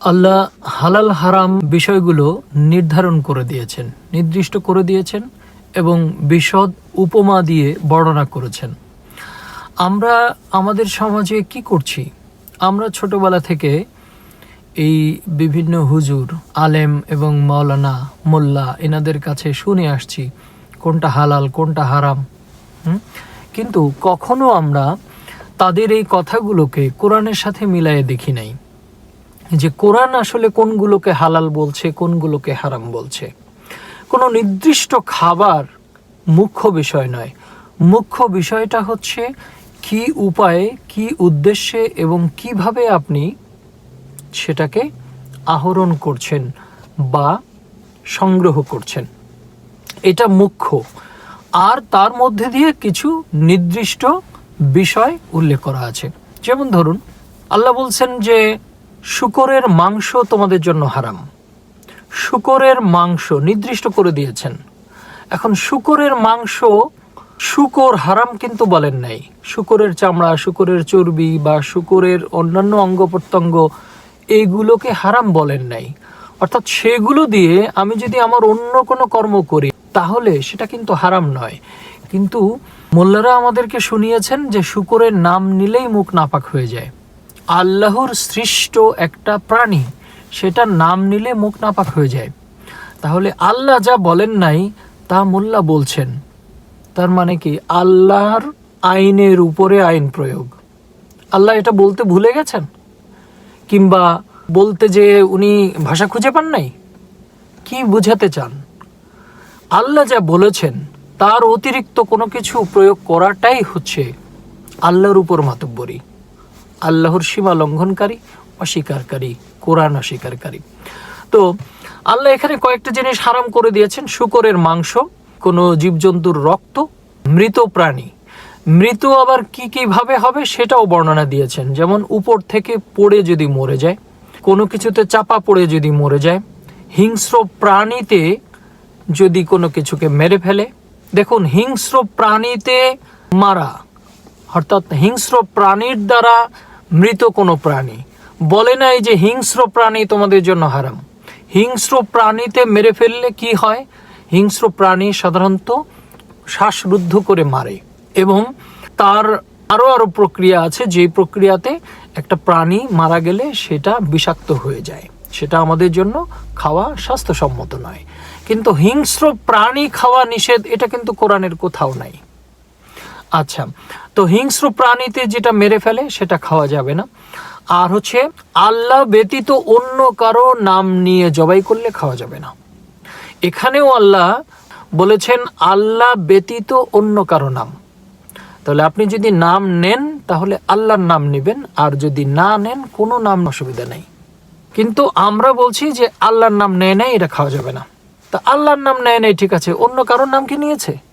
আল্লাহ হালাল হারাম বিষয়গুলো নির্ধারণ করে দিয়েছেন, নির্দিষ্ট করে দিয়েছেন এবং বিশদ উপমা দিয়ে বর্ণনা করেছেন। আমরা আমাদের সমাজে কি করছি? আমরা ছোটবেলা থেকে এই বিভিন্ন হুজুর, আলেম এবং মাওলানা, মোল্লা এনাদের কাছে শুনে আসছি, কোনটা হালাল, কোনটা হারাম কিন্তু কখনো আমরা তাদের এই কথাগুলোকে কোরআনের সাথে মিলায়ে দেখি নাই। যে কোরআন আসলে কোনগুলোকে হালাল বলছে, কোনগুলোকে হারাম বলছে। কোনো নির্দিষ্ট খাবার মুখ্য বিষয় নয়। মুখ্য বিষয়টা হচ্ছে কি উপায়ে, কি উদ্দেশ্যে এবং কীভাবে আপনি সেটাকে আহরণ করছেন বা সংগ্রহ করছেন। এটা মুখ্য। আর তার মধ্যে দিয়ে কিছু নির্দিষ্ট বিষয় উল্লেখ করা আছে। যেমন ধরুন, আল্লাহ বলছেন যে শুকরের মাংস তোমাদের জন্য হারাম। শুকরের মাংস নির্দিষ্ট করে দিয়েছেন। এখন শুকরের মাংস শুকর হারাম কিন্তু বলেন নাই। শুকরের চামড়া, শুকরের চর্বি বা শুকরের অন্যান্য অঙ্গ প্রত্যঙ্গ এইগুলোকে হারাম বলেন নাই। অর্থাৎ সেগুলো দিয়ে আমি যদি আমার অন্য কোনো কর্ম করি, তাহলে সেটা কিন্তু হারাম নয়। কিন্তু মোল্লারা আমাদেরকে শুনিয়েছেন যে শুকরের নাম নিলেই মুখ নাপাক হয়ে যায়। আল্লাহর সৃষ্ট একটা প্রাণী, সেটার নাম নিলে মুখ নাপাক হয়ে যায়। তাহলে আল্লাহ যা বলেন নাই, তা মোল্লা বলছেন। তার মানে কি? আল্লাহর আইনের উপরে আইন প্রয়োগ। আল্লাহ এটা বলতে ভুলে গেছেন? কিংবা বলতে যে উনি ভাষা খুঁজে পান নাই? কি বুঝাতে চান? আল্লাহ যা বলেছেন, তার অতিরিক্ত কোনো কিছু প্রয়োগ করাটাই হচ্ছে আল্লাহর উপর মাতব্বরী। আল্লাহর সীমা লঙ্ঘনকারী অস্বীকারী কোরআন অস্বীকারী তো আল্লাহ এখানে কয়েকটা জিনিস হারাম করে দিয়েছেন। শুকরের মাংস, কোনো জীবজন্তুর রক্ত, মৃত প্রাণী। মৃত আবার কি কীভাবে হবে সেটাও বর্ণনা দিয়েছেন। যেমন উপর থেকে পড়ে যদি মরে যায়, কোনো কিছুতে চাপা পড়ে যদি মরে যায়, হিংস্র প্রাণীতে যদি কোনো কিছুকে মেরে ফেলে, দেখুন হিংস্র প্রাণীতে মারা, অর্থাৎ হিংস্র প্রাণীর দ্বারা মৃত কোনো প্রাণী। বলে নাই যে হিংস্র প্রাণী তোমাদের জন্য হারাম। হিংস্র প্রাণীতে মেরে ফেললে কি হয়? হিংস্র প্রাণী সাধারণত শ্বাসরুদ্ধ করে মারে এবং তার আরও আরও প্রক্রিয়া আছে যে প্রক্রিয়াতে একটা প্রাণী মারা গেলে সেটা বিষাক্ত হয়ে যায়। সেটা আমাদের জন্য খাওয়া স্বাস্থ্যসম্মত নয়। কিন্তু হিংস্র প্রাণী খাওয়া নিষেধ, এটা কিন্তু কোরআনের কোথাও নাই। আচ্ছা তো হিংস্র প্রাণীতে যেটা মেরে ফেলে সেটা খাওয়া যাবে না। আর হচ্ছে, আল্লাহ ব্যতীত অন্য কারও নাম নিয়ে জবাই করলে খাওয়া যাবে না। এখানেও আল্লাহ বলেছেন, আল্লাহ ব্যতীত অন্য কারও নাম। তাহলে আপনি যদি নাম নেন, তাহলে আল্লাহর নাম নেবেন। আর যদি না নেন, কোনো নাম অসুবিধা নেই। কিন্তু আমরা বলছি যে, আল্লাহর নাম নেয় নাই, এটা খাওয়া যাবে না। তা আল্লাহর নাম নেয় নাই, ঠিক আছে, অন্য কারোর নাম কি নিয়েছে?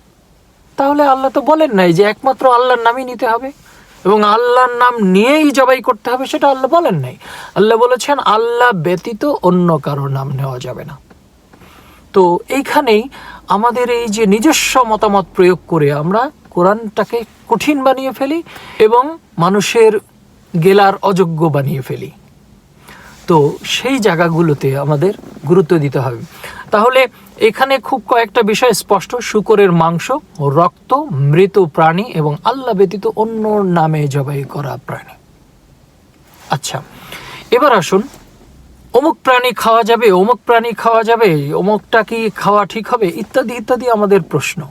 তাহলে আল্লাহ তো বলেন নাই যে একমাত্র আল্লাহর নামই নিতে হবে। এবং আল্লাহর নাম নিয়েই জবাই করতে হবে সেটা আল্লাহ বলেন নাই। আল্লাহ বলেছেন, আল্লাহ ব্যতীত অন্য কারোর নাম নেওয়া যাবে না। তো এইখানেই আমাদের এই যে নিজস্ব মতামত প্রয়োগ করে আমরা কোরআনটাকে কঠিন বানিয়ে ফেলি এবং মানুষের গেলার অযোগ্য বানিয়ে ফেলি। তো সেই জায়গাগুলোতে আমাদের গুরুত্ব দিতে হবে। তাহলে এখানে খুব কয়েকটা বিষয় স্পষ্ট। শুকরের মাংস, রক্ত, মৃত প্রাণী এবং আল্লাহ ব্যতীত অন্য নামে জবাই করা প্রাণী। আচ্ছা এবার আসুন। অমুক প্রাণী খাওয়া যাবে, অমুক প্রাণী খাওয়া যাবে, অমুকটা কি খাওয়া ঠিক হবে? ইত্যাদি ইত্যাদি আমাদের প্রশ্ন।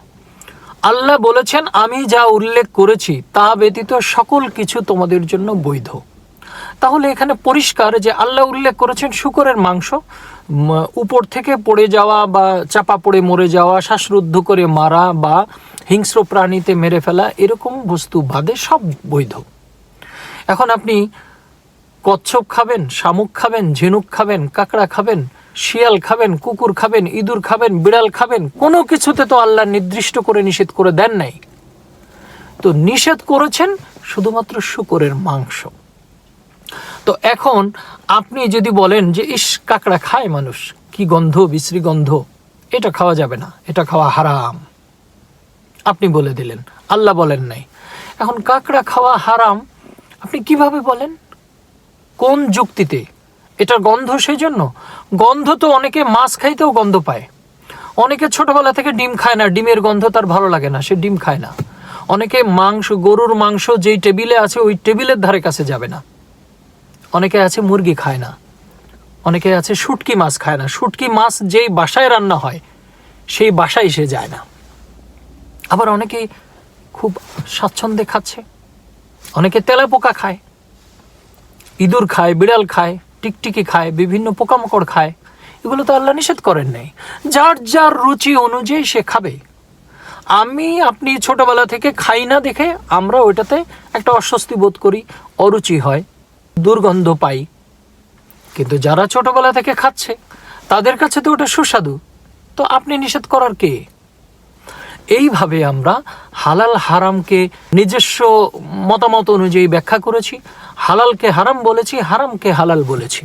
আল্লাহ বলেছেন, আমি যা উল্লেখ করেছি, তা ব্যতীত সকল কিছু তোমাদের জন্য বৈধ। তাহলে এখানে পরিষ্কার যে আল্লাহ উল্লেখ করেছেন শুকরের মাংস উপর থেকে পড়ে যাওয়া বা চাপা পড়ে মরে যাওয়া, শ্বাসরুদ্ধ করে মারা বা হিংস্র প্রাণীতে মেরে ফেলা, এরকম বস্তু বাদে সব বৈধ। এখন আপনি কচ্ছপ খাবেন, শামুক খাবেন, ঝিনুক খাবেন, কাঁকড়া খাবেন, শিয়াল খাবেন, কুকুর খাবেন, ইঁদুর খাবেন, বিড়াল খাবেন, কোনো কিছুতে তো আল্লাহ নির্দিষ্ট করে নিষেধ করে দেন নাই। তো নিষেধ করেছেন শুধুমাত্র শুকরের মাংস। তো এখন আপনি যদি বলেন যে ইস কাঁকড়া খায় মানুষ, কি গন্ধ, বিশ্রী গন্ধ, এটা খাওয়া যাবে না, এটা খাওয়া হারাম। আপনি বলে দিলেন, আল্লাহ বলেন নাই। এখন কাঁকড়া খাওয়া হারাম, আপনি কীভাবে বলেন? কোন যুক্তিতে? এটার গন্ধ সেই জন্য গন্ধ তো অনেকে মাছ খাইতেও গন্ধ পায়। অনেকে ছোটবেলা থেকে ডিম খায় না, ডিমের গন্ধ তার ভালো লাগে না, সে ডিম খায় না। অনেকে মাংস, গরুর মাংস যেই টেবিলে আছে, ওই টেবিলের ধারে কাছে যাবে না। অনেকে আছে মুরগি খায় না। অনেকে আছে শুটকি মাছ খায় না। শুটকি মাছ যেই বাসায় রান্না হয়, সেই বাসায় সে যায় না। আবার অনেকে খুব স্বাচ্ছন্দ্যে খাচ্ছে। অনেকে তেলাপোকা খায়, ইঁদুর খায়, বিড়াল খায়, টিকটিকি খায়, বিভিন্ন পোকামাকড় খায়। এগুলো তো আল্লাহ নিষেধ করেন নাই। যার যার রুচি অনুযায়ী সে খাবে। আমি, আপনি ছোটবেলা থেকে খাই না দেখে আমরা ওইটাতে একটা অস্বস্তি বোধ করি, অরুচি হয়। দুর্গন্ধ পাই। কিন্তু যারা ছোটবেলা থেকে খাচ্ছে, তাদের কাছে তো ওটা সুস্বাদু। তো আপনি নিষেধ করার কে? এইভাবে আমরা হালাল হারামকে নিজস্ব মতামত অনুযায়ী ব্যাখ্যা করেছি, হালালকে হারাম বলেছি, হারামকে হালাল বলেছি।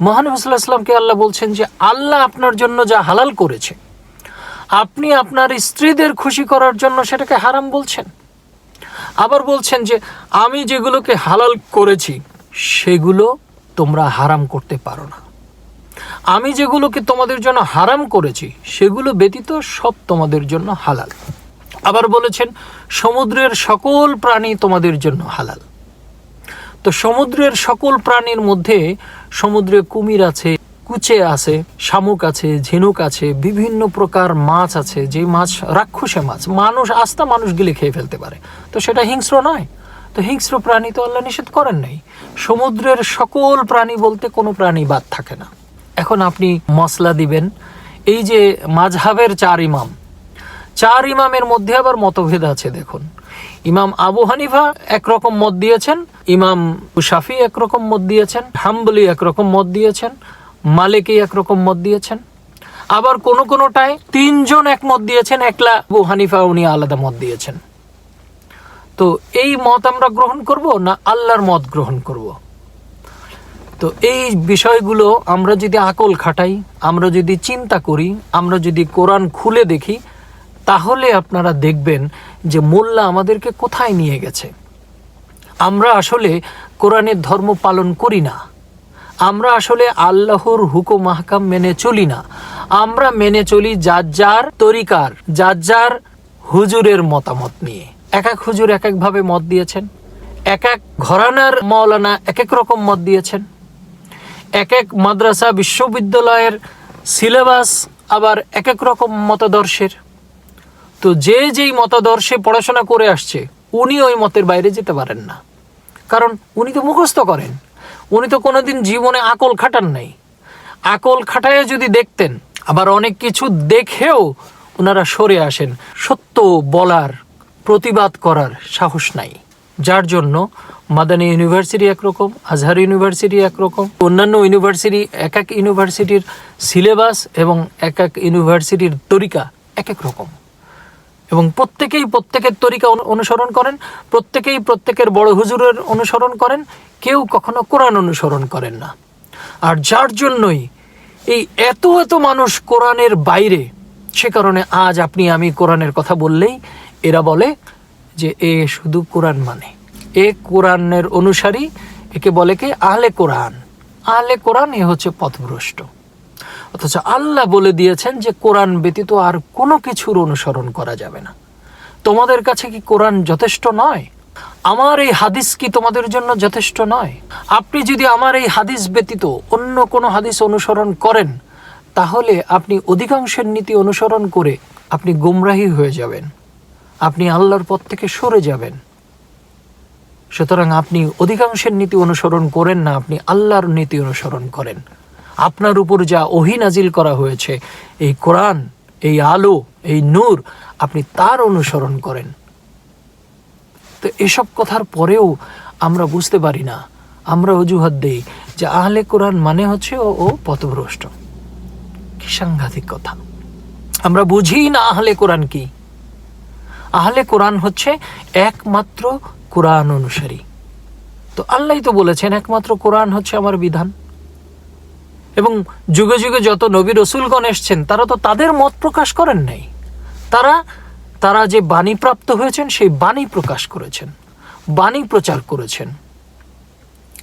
মহানবী সাল্লাহ আল্লাহ বলছেন যে, আল্লাহ আপনার জন্য যা হালাল করেছে, আপনি আপনার স্ত্রীদের খুশি করার জন্য সেটাকে হারাম বলছেন। আবার বলছেন যে, আমি যেগুলোকে হালাল করেছি, সেগুলো তোমরা হারাম করতে পারো না। আমি যেগুলোকে তোমাদের জন্য হারাম করেছি, সেগুলো ব্যতীত সব তোমাদের জন্য হালাল। আবার বলেছেন, সমুদ্রের সকল প্রাণী তোমাদের জন্য হালাল। তো সমুদ্রের সকল প্রাণীর মধ্যে সমুদ্রে কুমির আছে কুচে আছে, শামুক আছে, ঝিনুক আছে, বিভিন্ন প্রকার মাছ আছে যে মাছ রাক্ষসে মাছ, মানুষ, আস্তা মানুষ গিলে খেয়ে ফেলতে পারে। তো সেটা হিংস্র নয়। তো হিংস্র প্রাণী তো আল্লাহ নিষেধ করেন নাই। সমুদ্রের সকল প্রাণী বলতে কোনো প্রাণী বাদ থাকে না। এখন আপনি মশলা দিবেন। এই যে মাঝহাবের চার ইমাম, চার ইমামের মধ্যে আবার মতভেদ আছে, দেখুন। ইমাম আবু হানিফা একরকম মত দিয়েছেন, ইমাম শাফি একরকম মত দিয়েছেন, হাম্বলি একরকম মত দিয়েছেন মালিকি একরকম মত দিয়েছেন। আবার কোনো কোনোটায় তিনজন এক মত দিয়েছেন, একলা আবু হানিফা উনি আলাদা মত দিয়েছেন। তো এই মত আমরা গ্রহণ করব না আল্লাহর মত গ্রহণ করব? তো এই বিষয়গুলো আমরা যদি আকল খাটাই, আমরা যদি চিন্তা করি, আমরা যদি কোরআন খুলে দেখি, তাহলে আপনারা দেখবেন যে মোল্লা আমাদেরকে কোথায় নিয়ে গেছে। আমরা আসলে কোরআনের ধর্ম পালন করি না। আমরা আসলে আল্লাহর হুকুম মাহকাম মেনে চলি না। আমরা মেনে চলি যার যার তরিকার যার যার হুজুরের মতামত নিয়ে। এক এক হুজুর এক একভাবে মত দিয়েছেন। এক এক ঘরানার মৌলানা এক এক রকম মত দিয়েছেন। এক এক মাদ্রাসা বিশ্ববিদ্যালয়ের সিলেবাস আবার এক এক রকম মতাদর্শের। তো যে যেই মতাদর্শে পড়াশোনা করে আসছে, উনি ওই মতের বাইরে যেতে পারেন না। কারণ উনি তো মুখস্থ করেন। উনি তো কোনোদিন জীবনে আকল খাটান নাই। আকল খাটায় যদি দেখতেন, আবার অনেক কিছু দেখেও ওনারা সরে আসেন। সত্য বলার, প্রতিবাদ করার সাহস নাই। যার জন্য মাদানী ইউনিভার্সিটি একরকম, আজহার ইউনিভার্সিটি একরকম, অন্যান্য ইউনিভার্সিটি, এক এক ইউনিভার্সিটির সিলেবাস এবং এক এক ইউনিভার্সিটির তরিকা এক এক রকম। এবং প্রত্যেকেই প্রত্যেকের তরিকা অনু- অনুসরণ করেন, প্রত্যেকেই প্রত্যেকের বড় হুজুরের অনুসরণ করেন, কেউ কখনো কোরআন অনুসরণ করেন না। আর যার জন্যই এই এত এত মানুষ কোরআনের বাইরে, সে কারণে আজ আপনি আমি কোরআনের কথা বললেই এরা বলে যে এ শুধু কোরআন মানে। এ কোরআনের অনুসারী একে বলে কে আহলে কোরআন। আহলে কোরআন এ হচ্ছে পথভ্রষ্ট। অথচ আল্লাহ বলে দিয়েছেন যে কোরআন ব্যতীত আর কোনো কিছুর অনুসরণ করা যাবে না। তোমাদের কাছে কি কোরআন যথেষ্ট নয়? আমার এই হাদিস কি তোমাদের জন্য যথেষ্ট নয়? আপনি যদি আমার এই হাদিস ব্যতীত অন্য কোনো হাদিস অনুসরণ করেন, তাহলে আপনি অধিকাংশের নীতি অনুসরণ করে আপনি গুমরাহী হয়ে যাবেন। আপনি আল্লাহর পথ থেকে সরে যাবেন। সুতরাং আপনি অধিকাংশের নীতি অনুসরণ করেন না, আপনি আল্লাহর নীতি অনুসরণ করেন। আপনার উপর যা ওহি নাজিল করা হয়েছে, এই কোরআন, এই আলো, এই নূর, আপনি তার অনুসরণ করেন। তো এসব কথার পরেও আমরা বুঝতে পারি না, আমরা অজুহাত দিই যে আহলে কোরআন মানে হচ্ছে ও ও পথভ্রষ্ট। কি সাংঘাতিক কথা। আমরা বুঝি না আহলে কোরআন কি। আহলে কোরআন হচ্ছে একমাত্র কোরআন অনুসারী। তো আল্লাহ তো বলেছেন, একমাত্র কোরআন হচ্ছে আমার বিধান। এবং যুগে যুগে যত নবী রসুলগণ এসছেন, তারা তো তাদের মত প্রকাশ করেন নাই। তারা তারা যে বাণী প্রাপ্ত হয়েছেন, সেই বাণী প্রকাশ করেছেন, বাণী প্রচার করেছেন।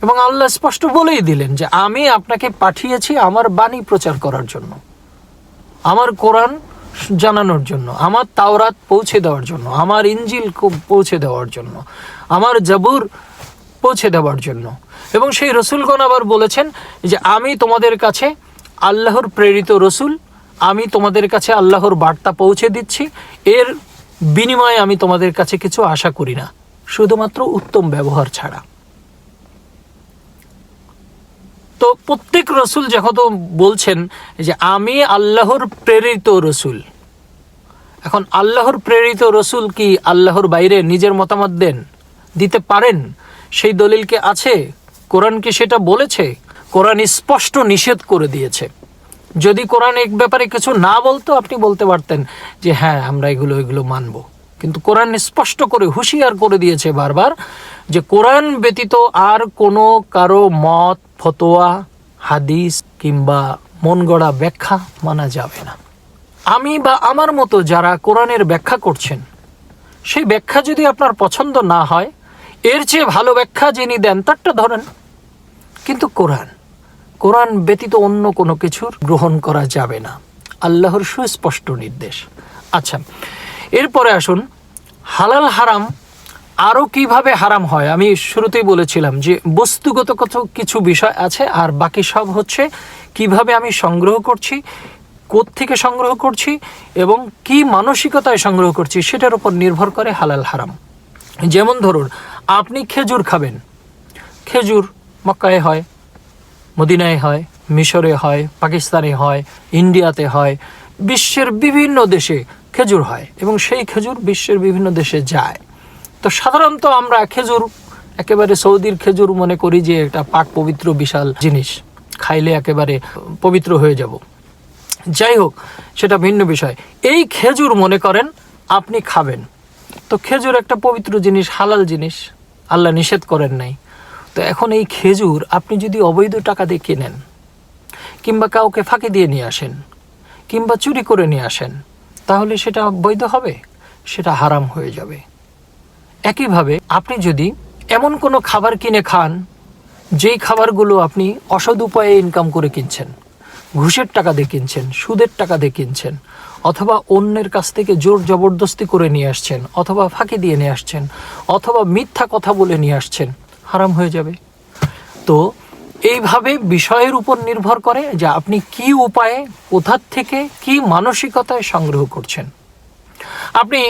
এবং আল্লাহ স্পষ্ট বলেই দিলেন যে, আমি আপনাকে পাঠিয়েছি আমার বাণী প্রচার করার জন্য, আমার কোরআন জানানোর জন্য, আমার তাওরাত পৌঁছে দেওয়ার জন্য, আমার ইঞ্জিল পৌঁছে দেওয়ার জন্য, আমার জাবুর পৌঁছে দেওয়ার জন্য। এবং সেই রসুলগণ আবার বলেছেন যে, আমি তোমাদের কাছে আল্লাহর প্রেরিত রসুল, আমি তোমাদের কাছে আল্লাহর বার্তা পৌঁছে দিচ্ছি। এর বিনিময়ে আমি তোমাদের কাছে কিছু আশা করি না। শুধুমাত্র উত্তম ব্যবহার ছাড়া। তো প্রত্যেক রসুল যখন বলছেন যে, আমি আল্লাহর প্রেরিত রসুল। এখন আল্লাহর প্রেরিত রসুল কি আল্লাহর বাইরে নিজের মতামত দেন, দিতে পারেন? সেই দলিল কি আছে? কোরআন কি সেটা বলেছে? কোরআন স্পষ্ট নিষেধ করে দিয়েছে। যদি কোরআন এক ব্যাপারে কিছু না বলতো, আপনি বলতে পারতেন যে হ্যাঁ আমরা এগুলো এগুলো মানবো। কিন্তু কোরআন স্পষ্ট করে, হুঁশিয়ার করে দিয়েছে বারবার যে, কোরআন ব্যতীত আর কোনো কারও মত, ফতোয়া, হাদিস কিংবা মন গড়া ব্যাখ্যা মানা যাবে না। আমি বা আমার মতো যারা কোরআনের ব্যাখ্যা করছেন, সেই ব্যাখ্যা যদি আপনার পছন্দ না হয় এর চেয়ে ভালো ব্যাখ্যা যিনি দেন, তারটা ধরেন। কিন্তু কোরআন কোরআন ব্যতীত অন্য কোনো কিছুর গ্রহণ করা যাবে না। আল্লাহর সুস্পষ্ট নির্দেশ। আচ্ছা এরপরে আসুন, হালাল হারাম আরও কীভাবে হারাম হয়? আমি শুরুতেই বলেছিলাম যে বস্তুগত কত কিছু বিষয় আছে, আর বাকি সব হচ্ছে কীভাবে আমি সংগ্রহ করছি থেকে সংগ্রহ করছি, এবং কি মানসিকতায় সংগ্রহ করছি, সেটার উপর নির্ভর করে হালাল হারাম। যেমন ধরুন আপনি খেজুর খাবেন। খেজুর মক্কায় হয়, মদিনায় হয়, মিশরে হয়, পাকিস্তানে হয়, ইন্ডিয়াতে হয়, বিশ্বের বিভিন্ন দেশে খেজুর হয় এবং সেই খেজুর বিশ্বের বিভিন্ন দেশে যায়। তো সাধারণত আমরা খেজুর, একেবারে সৌদির খেজুর মনে করি যে এটা পাক পবিত্র বিশাল জিনিস। খাইলে একেবারে পবিত্র হয়ে যাব। যাই হোক, সেটা ভিন্ন বিষয়। এই খেজুর মনে করেন আপনি খাবেন। তো খেজুর একটা পবিত্র জিনিস, হালাল জিনিস। আল্লাহ নিষেধ করেন নাই। তো এখন এই খেজুর আপনি যদি অবৈধ টাকা দিয়ে কেনেন, কিংবা কাউকে ফাঁকি দিয়ে নিয়ে আসেন, কিংবা চুরি করে নিয়ে আসেন, তাহলে সেটা বৈধ হবে? সেটা হারাম হয়ে যাবে। একইভাবে আপনি যদি এমন কোনো খাবার কিনে খান, যেই খাবারগুলো আপনি অসদ উপায়ে ইনকাম করে কিনছেন, ঘুষের টাকা দিয়ে কিনছেন, সুদের টাকা দিয়ে কিনছেন অথবা অন্যের কাছ থেকে জোর জবরদস্তি করে নিয়ে আসছেন, অথবা ফাঁকি দিয়ে নিয়ে আসছেন, অথবা মিথ্যা কথা বলে নিয়ে আসছেন, হারাম হয়ে যাবে। তো এইভাবে বিষয়ের উপর নির্ভর করে যে আপনি কি উপায়ে, কোথার থেকে কি মানসিকতায় সংগ্রহ করছেন। আপনি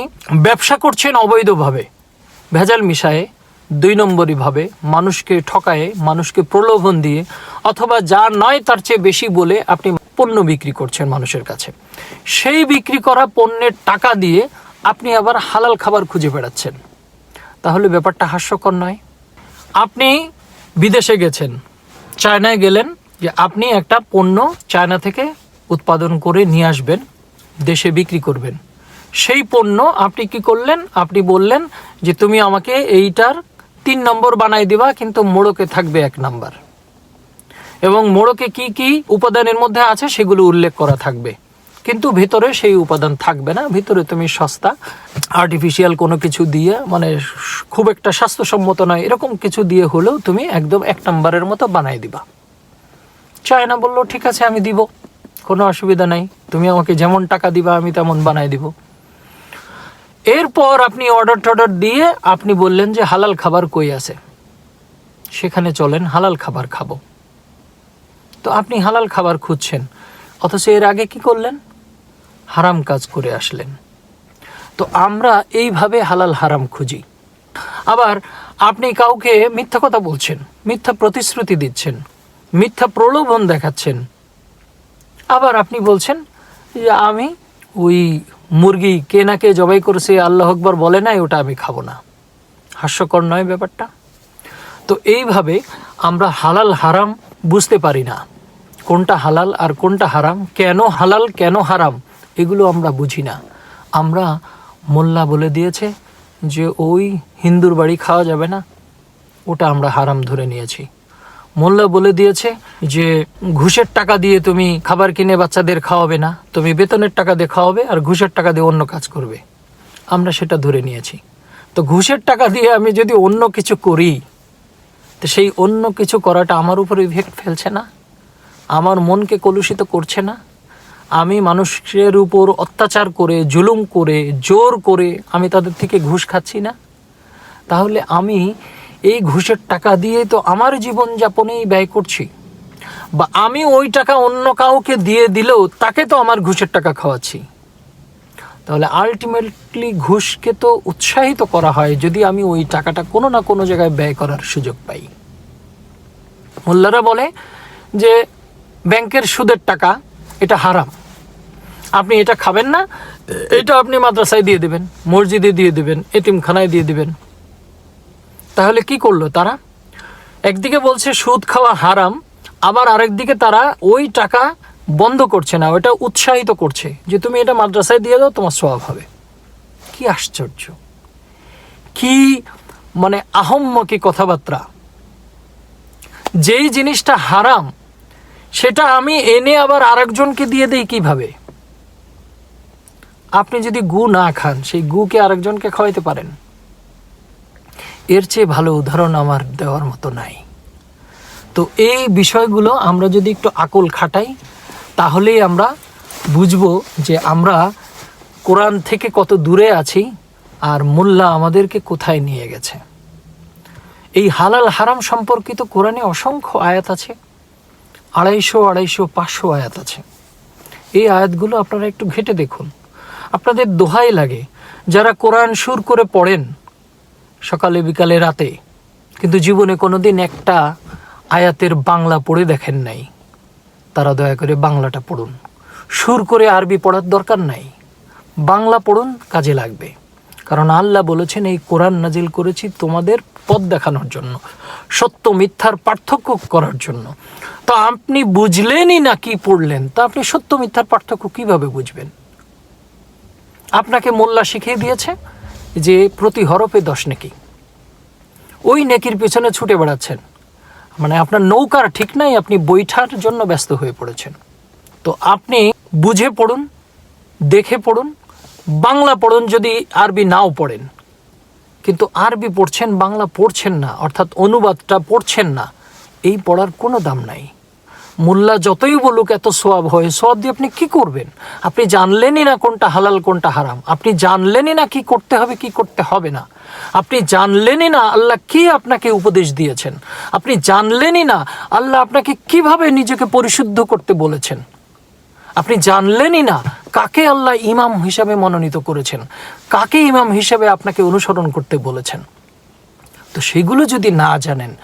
ব্যবসা করছেন অবৈধভাবে, ভেজাল মিশায়ে, দুই নম্বরইভাবে মানুষকে ঠকায়ে, মানুষকে প্রলোভন দিয়ে, অথবা যা নয় তার চেয়ে বেশি বলে আপনি পণ্য বিক্রি করছেন মানুষের কাছে। সেই বিক্রি করা পণ্যের টাকা দিয়ে আপনি আবার হালাল খাবার খুঁজে বেড়াচ্ছেন। তাহলে ব্যাপারটা হাস্যকর নয়। আপনি বিদেশে গেছেন, চায়নায় গেলেন যে আপনি একটা পণ্য চায়না থেকে উৎপাদন করে নিয়ে আসবেন, দেশে বিক্রি করবেন। সেই পণ্য আপনি কি করলেন? আপনি বললেন যে তুমি আমাকে এইটার তিন নম্বর বানাই দিবা, কিন্তু মোড়কে থাকবে এক নাম্বার। এবং মোড়কে কি কি উপাদানের মধ্যে আছে সেগুলো উল্লেখ করা থাকবে। কিন্তু ভিতরে সেই উপাদান থাকবে না, ভিতরে তুমি সস্তা আর্টিফিশিয়াল কোনো কিছু দিয়ে মানে খুব একটা স্বাস্থ্যসম্মত নয়, এরকম কিছু দিয়ে হলেও তুমি একদম এক নম্বরের মতো বানাই দিবা। চায়না বলল, ঠিক আছে, আমি দিব, কোনো অসুবিধা নাই, তুমি আমাকে যেমন টাকা দিবা, আমি তেমন বানাই দিব। এরপর আপনি অর্ডার টর্ডার দিয়ে আপনি বললেন যে, হালাল খাবার কই আছে? সেখানে চলেন, হালাল খাবার খাব। তো আপনি হালাল খাবার খুঁজছেন। অথচ এর আগে কি করলেন? হারাম কাজ করে আসলেন। তো আমরা এইভাবে হালাল হারাম খুঁজি। আবার আপনি কাউকে মিথ্যা কথা বলছেন, মিথ্যা প্রতিশ্রুতি দিচ্ছেন, মিথ্যা প্রলোভন দেখাচ্ছেন। আবার আপনি বলছেন, যে আমি ওই মুরগি কে না কে জবাই করেছে, আল্লাহ আকবর বলে নাই, ওটা আমি খাব না। হাস্যকর নয় ব্যাপারটা? তো এইভাবে আমরা হালাল হারাম বুঝতে পারি না। কোনটা হালাল আর কোনটা হারাম, কেন হালাল, কেন হারাম, এগুলো আমরা বুঝি না। আমরা মোল্লা বলে দিয়েছে যে, ওই হিন্দুর বাড়ি খাওয়া যাবে না, ওটা আমরা হারাম ধরে নিয়েছি। মোল্লা বলে দিয়েছে যে, ঘুষের টাকা দিয়ে তুমি খাবার কিনে বাচ্চাদের খাওয়াবে না, তুমি বেতনের টাকা দিয়ে খাওয়াবে আর ঘুষের টাকা দিয়ে অন্য কাজ করবে। আমরা সেটা ধরে নিয়েছি। তো ঘুষের টাকা দিয়ে আমি যদি অন্য কিছু করি, তো সেই অন্য কিছু করাটা আমার উপর ইফেক্ট ফেলছে না? আমার মনকে কলুষিত করছে না। আমি মানুষের উপর অত্যাচার করে, জুলুম করে, জোর করে আমি তাদের থেকে ঘুষ খাচ্ছি না। তাহলে আমি এই ঘুষের টাকা দিয়ে তো আমার জীবনযাপনেই ব্যয় করছি। বা আমি ওই টাকা অন্য কাউকে দিয়ে দিলেও তাকে তো আমার ঘুষের টাকা খাওয়াচ্ছি। তাহলে আলটিমেটলি ঘুষকে তো উৎসাহিত করা হয় যদি আমি ওই টাকাটা কোনো না কোনো জায়গায় ব্যয় করার সুযোগ পাই। মোল্লারা বলে যে ব্যাংকের সুদের টাকা, এটা হারাম। আপনি এটা খাবেন না, এটা আপনি মাদ্রাসায় দিয়ে দেবেন, মসজিদে দিয়ে দেবেন, এতিমখানায় দিয়ে দেবেন। তাহলে কি করল তারা? একদিকে বলছে সুদ খাওয়া হারাম, আবার আরেকদিকে তারা ওই টাকা বন্ধ করছে না, ওটা উৎসাহিত করছে যে তুমি এটা মাদ্রাসায় দিয়ে দাও, তোমার স্বভাব হবে। কি আশ্চর্য। কি মানে আহম্মকি কথাবার্তা। যেই জিনিসটা হারাম সেটা আমি এনে আবার আরেকজনকে দিয়ে দেই কীভাবে? আপনি যদি গু না খান, সেই গুকে আরেকজনকে খাওয়াইতে পারেন। এর চেয়ে ভালো উদাহরণ আমার দেওয়ার মতো নাই। তো এই বিষয়গুলো আমরা যদি একটু আকল খাটাই, তাহলেই আমরা বুঝব যে আমরা কোরআন থেকে কত দূরে আছি আর মোল্লা আমাদেরকে কোথায় নিয়ে গেছে। এই হালাল হারাম সম্পর্কিত কোরআনে অসংখ্য আয়াত আছে। আড়াইশো আড়াইশো, পাঁচশো আয়াত আছে। এই আয়াতগুলো আপনারা একটু ঘেটে দেখুন। আপনাদের দোহাই লাগে। যারা কোরআন সুর করে পড়েন সকালে, বিকালে, রাতে, কিন্তু জীবনে কোনো দিন একটা আয়াতের বাংলা পড়ে দেখেন নাই, তারা দয়া করে বাংলাটা পড়ুন। সুর করে আরবি পড়ার দরকার নাই। বাংলা পড়ুন, কাজে লাগবে। কারণ আল্লাহ বলেছেন, এই কোরআন নাজিল করেছি তোমাদের পথ দেখানোর জন্য, সত্য মিথ্যার পার্থক্য করার জন্য। তো আপনি বুঝলেনই না কি পড়লেন, তা আপনি সত্য মিথ্যার পার্থক্য কীভাবে বুঝবেন? আপনাকে মোল্লা শিখিয়ে দিয়েছে যে প্রতি হরফে দশ নেকি। ওই নেকির পিছনে ছুটে বেড়াচ্ছেন। মানে আপনার নৌকার ঠিক নাই, আপনি বৈঠার জন্য ব্যস্ত হয়ে পড়েছেন। তো আপনি বুঝে পড়ুন, দেখে পড়ুন, বাংলা পড়ুন যদি আরবি নাও পড়েন। কিন্তু আরবি পড়ছেন, বাংলা পড়ছেন না, অর্থাৎ অনুবাদটা পড়ছেন না, এই পড়ার কোনো দাম নাই। মোল্লা যতই বলুক এত সোয়াব হয়, সোয়াব দিয়ে আপনি কি করবেন? আপনি জানলেনই না কোনটা হালাল, কোনটা হারাম। আপনি জানলেনই না কি করতে হবে, কি করতে হবে না। আপনি জানলেনই না আল্লাহ কি আপনাকে উপদেশ দিয়েছেন। আপনি জানলেনই না আল্লাহ আপনাকে কীভাবে নিজেকে পরিশুদ্ধ করতে বলেছেন। আপনি জানলেনই না কাকে আল্লাহ ইমাম হিসাবে মনোনীত করেছেন? কাকে ইমাম হিসাবে আপনাকে অনুসরণ করতে বলেছেন? তো সেগুলো যদি না জানেন,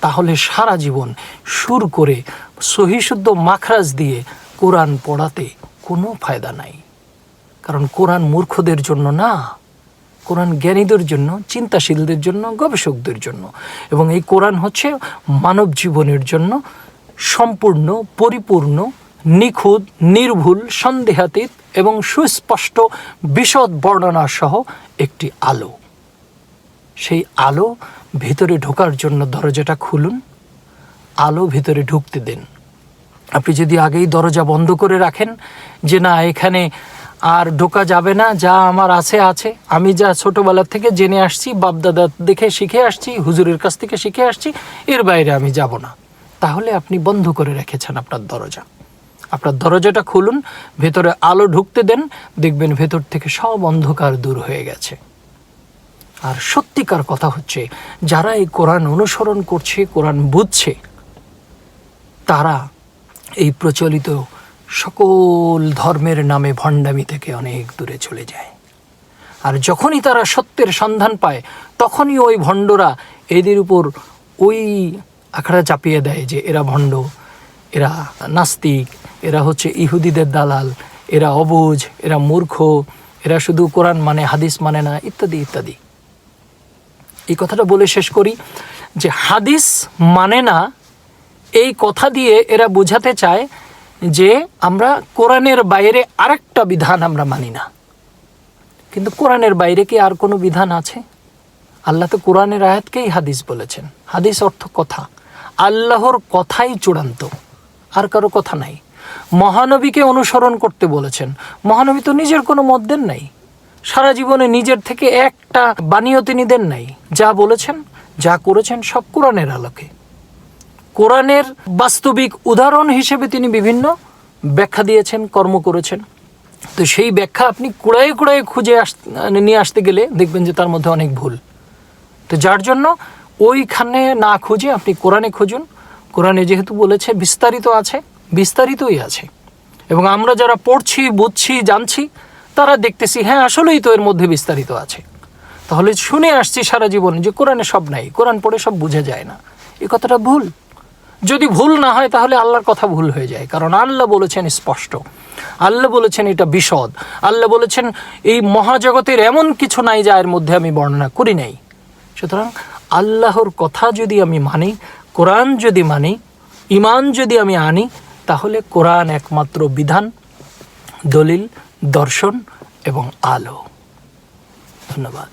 তাহলে সারা জীবন সুর করে সহিশুদ্ধ মাখরাজ দিয়ে কোরআন পড়াতে কোনো ফায়দা নাই। কারণ কোরআন মূর্খদের জন্য না, কোরআন জ্ঞানীদের জন্য, চিন্তাশীলদের জন্য, গবেষকদের জন্য। এবং এই কোরআন হচ্ছে মানব জীবনের জন্য সম্পূর্ণ, পরিপূর্ণ নিখুঁত, নির্ভুল, সন্দেহাতীত এবং সুস্পষ্ট বিশদ বর্ণনা সহ একটি আলো। সেই আলো ভিতরে ঢোকার জন্য দরজাটা খুলুন। আলো ভিতরে ঢুকতে দিন। আপনি যদি আগেই দরজা বন্ধ করে রাখেন যে না, এখানে আর ঢোকা যাবে না, যা আমার আছে আছে। আমি যা ছোটবেলা থেকে জেনে আসছি, বাপদাদা দেখে শিখে আসছি, হুজুরের কাছ থেকে শিখে আসছি, এর বাইরে আমি যাব না। তাহলে আপনি বন্ধ করে রেখেছেন আপনার দরজা। আপনার দরজাটা খুলুন, ভেতরে আলো ঢুকতে দেন, দেখবেন ভেতর থেকে সব অন্ধকার দূর হয়ে গেছে। আর সত্যিকার কথা হচ্ছে, যারা এই কোরআন অনুসরণ করছে, কোরআন বুঝছে, তারা এই প্রচলিত সকল ধর্মের নামে ভণ্ডামি থেকে অনেক দূরে চলে যায়। আর যখনই তারা সত্যের সন্ধান পায়, তখনই ওই ভণ্ডরা এদের উপর ওই আখড়া চাপিয়ে দেয় যে এরা ভণ্ড, এরা নাস্তিক এরা হচ্ছে ইহুদিদের দালাল, এরা অবুঝ এরা মূর্খ, এরা শুধু কোরআন মানে হাদিস মানে না, ইত্যাদি ইত্যাদি। এই কথাটা বলে শেষ করি যে হাদিস মানে না, এই কথা দিয়ে এরা বোঝাতে চায় যে আমরা কোরআনের বাইরে আরেকটা বিধান আমরা মানি না। কিন্তু কোরআনের বাইরে কি আর কোনো বিধান আছে? আল্লাহ তো কোরআনের আয়াতকেই হাদিস বলেছেন। হাদিস অর্থ কথা। আল্লাহর কথাই চূড়ান্ত। আর কারও কথা নাই। মহানবীকে অনুসরণ করতে বলেছেন। মহানবী তো নিজের কোনো মত দেন নাই। সারা জীবনে নিজের থেকে একটা বাণীও তিনি দেন নাই। যা বলেছেন, যা করেছেন সব কোরআনের আলোকে। কোরআনের বাস্তবিক উদাহরণ হিসেবে তিনি বিভিন্ন ব্যাখ্যা দিয়েছেন, কর্ম করেছেন। তো সেই ব্যাখ্যা আপনি কুড়ায়ে কুড়ায়ে খুঁজে আস, নিয়ে আসতে গেলে দেখবেন যে তার মধ্যে অনেক ভুল। তো যার জন্য ওইখানে না খুঁজে আপনি কোরআনে খুঁজুন। কোরআনে যেহেতু বলেছে, বিস্তারিত আছে বিস্তারিতই আছে। এবং আমরা যারা পড়ছি, বুঝছি, জানছি, তারা দেখতেছি হ্যাঁ আসলেই তো এর মধ্যে বিস্তারিত আছে। তাহলে শুনে আসছি সারা জীবনে যে কোরআনে সব নাই, কোরআন পড়ে সব বুঝে যায় না। এ কথাটা ভুল। যদি ভুল না হয়, তাহলে আল্লাহর কথা ভুল হয়ে যায়। কারণ আল্লাহ বলেছেন স্পষ্ট। আল্লাহ বলেছেন এটা বিশদ। আল্লাহ বলেছেন, এই মহাজগতের এমন কিছু নাই যা এর মধ্যে আমি বর্ণনা করি নাই। সুতরাং আল্লাহর কথা যদি আমি মানি, কোরআন যদি মানি ইমান যদি আমি আনি তাহলে কোরআন একমাত্র বিধান দলিল দর্শন এবং আলো। ধন্যবাদ।